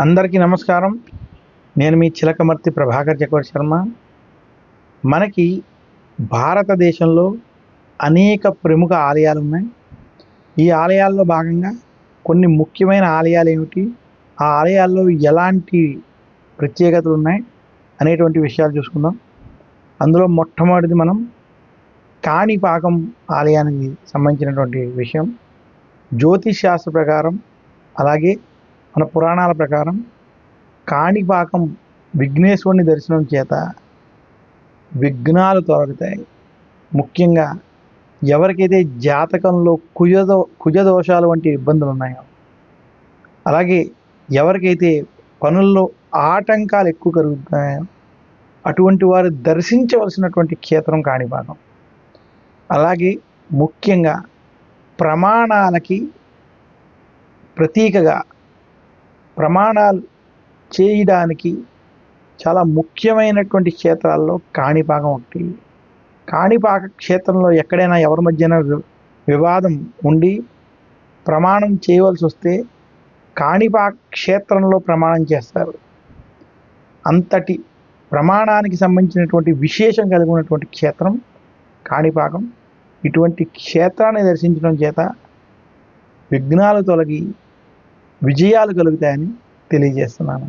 అందరికీ నమస్కారం. నేను మీ చిలకమర్తి ప్రభాకర్ చక్రవర్తి శర్మ. మనకి భారతదేశంలో అనేక ప్రముఖ ఆలయాలు ఉన్నాయి. ఈ ఆలయాల్లో భాగంగా కొన్ని ముఖ్యమైన ఆలయాలు ఏమిటి? ఆ ఆలయాల్లో ఎలాంటి ప్రత్యేకతలు ఉన్నాయి? అనేటువంటి విషయాలు చూసుకుందాం. అందులో మొట్టమొదటిది మనం కాణిపాకం ఆలయానికి సంబంధించినటువంటి విషయం. జ్యోతిష్ శాస్త్ర ప్రకారం అలాగే మన పురాణాల ప్రకారం కాణిపాకం విఘ్నేశ్వరుని దర్శనం చేత విఘ్నాలు తొలగుతాయి. ముఖ్యంగా ఎవరికైతే జాతకంలో కుజదో కుజదోషాలు వంటి ఇబ్బందులు ఉన్నాయో అలాగే ఎవరికైతే పనుల్లో ఆటంకాలు ఎక్కువ కలుగుతున్నాయో అటువంటి వారు దర్శించవలసినటువంటి క్షేత్రం కాణిపాకం. అలాగే ముఖ్యంగా ప్రమాణాలకి ప్రతీకగా ప్రమాణాలు చేయడానికి చాలా ముఖ్యమైనటువంటి క్షేత్రాల్లో కాణిపాకం ఒకటి. కాణిపాక క్షేత్రంలో ఎక్కడైనా ఎవరి మధ్యన వివాదం ఉండి ప్రమాణం చేయవలసి వస్తే కాణిపాక క్షేత్రంలో ప్రమాణం చేస్తారు. అంతటి ప్రమాణానికి సంబంధించినటువంటి విశేషం కలిగి ఉన్నటువంటి క్షేత్రం కాణిపాకం. ఇటువంటి క్షేత్రాన్ని దర్శించడం చేత విఘ్నాలు తొలగి విజయాలు కలుగుతాయని తెలియజేస్తున్నాను.